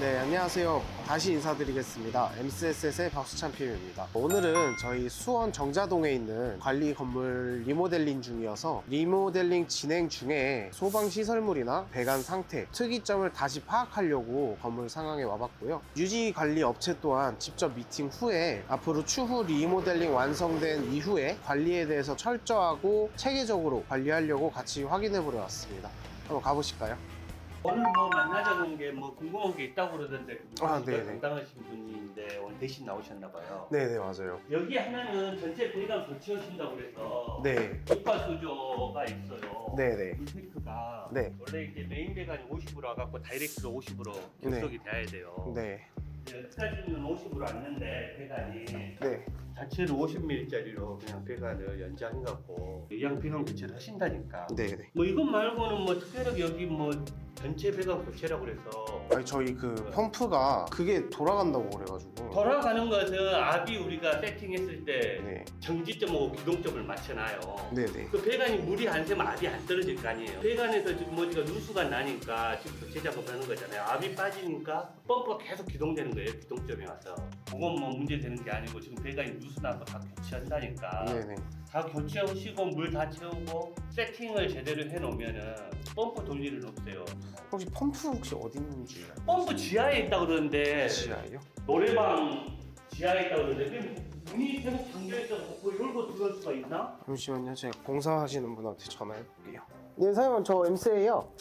네, 안녕하세요. 다시 인사드리겠습니다. MCSS의 박수찬 PM입니다. 오늘은 저희 수원 정자동에 있는 관리 건물 리모델링 중이어서 리모델링 진행 중에 소방 시설물이나 배관 상태, 특이점을 다시 파악하려고 건물 상황에 와봤고요. 유지 관리 업체 또한 직접 미팅 후에 앞으로 추후 리모델링 완성된 이후에 관리에 대해서 철저하고 체계적으로 관리하려고 같이 확인해 보러 왔습니다. 한번 가보실까요? 오늘 뭐 만나자는 게 뭐 궁금한 게 있다고 그러던데 그 아, 분이 네네. 담당하신 분인데 오늘 대신 나오셨나 봐요. 네네, 맞아요. 여기 하나는 전체 배관 교체하신다고 그래서 네. 이파 수조가 있어요. 네네. 인테크가 네. 원래 이제 메인 배관이 50으로 와갖고 다이렉트로 50으로 결속이 돼야 돼요. 네. 이제 여기까지는 50으로 왔는데 배관이 네. 자체로 50mm짜리로 그냥 배관을 연장해갖고 이양 배관 교체를 하신다니까. 네 네. 뭐 이것 말고는 뭐 특별하게 여기 뭐 전체 배관 교체라고 그래서 아니 저희 그 펌프가 그게 돌아간다고 그래가지고 돌아가는 것은 압이 우리가 세팅했을 때 네 정지점하고 기동점을 맞춰놔요. 네네 그 배관이 물이 안 새면 압이 안 떨어질 거 아니에요. 배관에서 지금 어디가 누수가 나니까 지금 교체 작업하는 거잖아요. 압이 빠지니까 펌프가 계속 기동되는 거예요. 기동점에 와서. 그건 뭐 문제 되는 게 아니고 지금 배관이 누수 나고 다 교체한다니까. 네네 다 교체하시고 물 다 채우고 세팅을 제대로 해놓으면은 펌프 돌 일은 없어요. 혹시 펌프 혹시 어디 있는지 펌프 지하에 있다고 그러는데 지하예요? 노래방 지하에 있다고 그러는데 그게 문이 계속 잠겨있어서 그걸 열고 들어올 수가 있나? 잠시만요 제가 공사하시는 분한테 전화해 볼게요 네 사장님 저 MC예요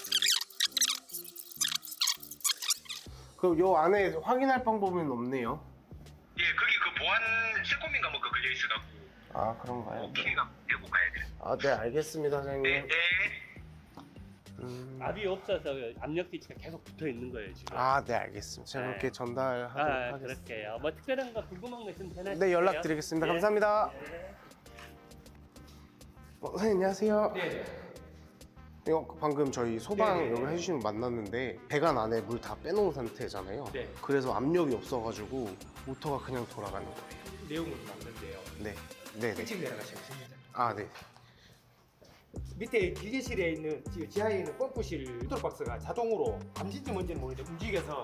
그요 안에 확인할 방법은 없네요 예, 거기 그 보안 세콤인가 뭐그 걸려 있어갖고 아 그런가요? 뭐 키가 되고 가야 돼. 아 네 알겠습니다 사장님 네, 네. 음... 압이 없어서 압력 뒤치가 계속 붙어 있는 거예요 지금. 아 네 알겠습니다 제가 네. 그렇게 전달하도록 아, 하겠습니다 그럴게요. 뭐 특별한 거 궁금한 거 있으면 전화 네 연락드리겠습니다 감사합니다 네. 어, 선생님 안녕하세요 네. 이거 방금 저희 소방 네, 네, 여기 네. 해주시는 분 만났는데 배관 안에 물 다 빼놓은 상태잖아요. 네. 그래서 압력이 없어가지고 모터가 그냥 돌아가는 거예요. 내용은 맞는데요. 네, 네, 네. 1층 내려가시면 됩니다. 아, 네. 밑에 기계실에 있는 지- 지하에 있는 펌프실 히드로 박스가 자동으로 감진지 뭔지는 모르는데 움직여서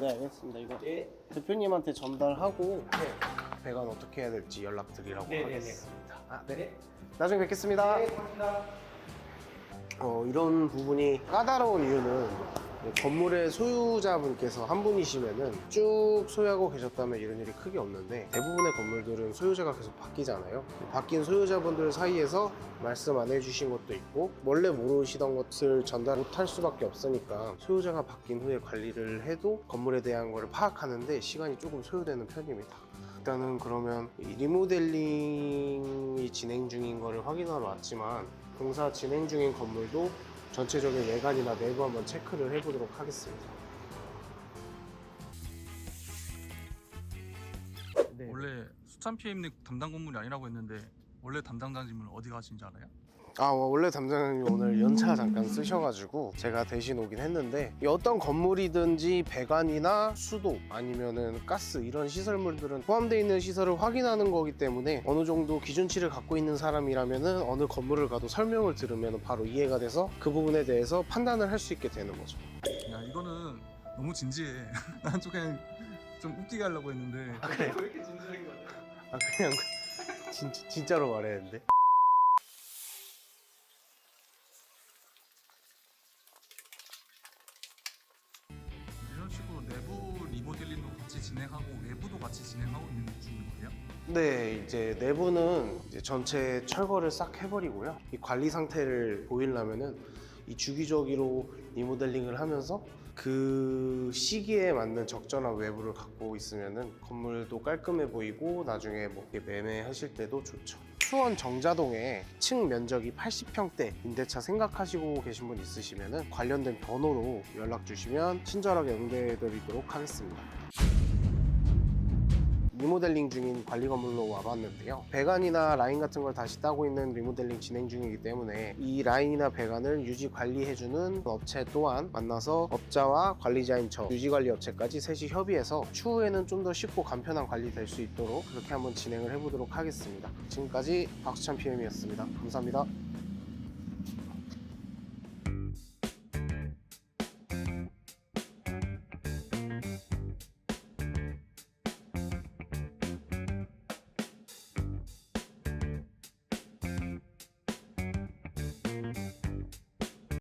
네, 알겠습니다. 이거 네. 대표님한테 전달하고 배관 어떻게 해야 될지 연락드리라고 네, 네, 네. 하겠습니다. 아, 네. 네. 나중에 뵙겠습니다. 네, 고맙습니다. 어, 이런 부분이 까다로운 이유는 건물의 소유자분께서 한 분이시면은 쭉 소유하고 계셨다면 이런 일이 크게 없는데 대부분의 건물들은 소유자가 계속 바뀌잖아요. 바뀐 소유자분들 사이에서 말씀 안 해주신 것도 있고 원래 모르시던 것을 전달 못할 수밖에 없으니까 소유자가 바뀐 후에 관리를 해도 건물에 대한 걸 파악하는데 시간이 조금 소요되는 편입니다. 일단은 그러면 이 리모델링이 진행 중인 거를 확인하러 왔지만 공사 진행 중인 건물도 전체적인 외관이나 내부 한번 체크를 해보도록 하겠습니다. 네. 원래 수찬 PM님 담당 건물이 아니라고 했는데 원래 담당자님은 어디 가신지 알아요? 아 원래 담당자님이 오늘 연차 잠깐 쓰셔가지고 제가 대신 오긴 했는데 이 어떤 건물이든지 배관이나 수도 아니면은 가스 이런 시설물들은 포함되어 있는 시설을 확인하는 거기 때문에 어느 정도 기준치를 갖고 있는 사람이라면은 어느 건물을 가도 설명을 들으면 바로 이해가 돼서 그 부분에 대해서 판단을 할 수 있게 되는 거죠. 야 이거는 너무 진지해. 난 좀 그냥 좀 웃기게 하려고 했는데 왜 이렇게 진지한 거예요? 아 그냥 진, 진짜로 말했는데. 진행하고 외부도 같이 진행하고 있는 중인 거예요? 네, 이제 내부는 이제 전체 철거를 싹 해버리고요. 이 관리 상태를 보이려면은 이 주기적으로 리모델링을 하면서 그 시기에 맞는 적절한 외부를 갖고 있으면은 건물도 깔끔해 보이고 나중에 뭐 매매하실 때도 좋죠. 수원 정자동에 층 면적이 80평대 임대차 생각하시고 계신 분 있으시면은 관련된 번호로 연락 주시면 친절하게 응대해 드리도록 하겠습니다. 리모델링 중인 관리 건물로 와봤는데요. 배관이나 라인 같은 걸 다시 따고 있는 리모델링 진행 중이기 때문에 이 라인이나 배관을 유지 관리해주는 업체 또한 만나서 업자와 관리자인 저 유지 관리 업체까지 셋이 협의해서 추후에는 좀 더 쉽고 간편한 관리 될 수 있도록 그렇게 한번 진행을 해보도록 하겠습니다. 지금까지 박수찬 PM이었습니다. 감사합니다.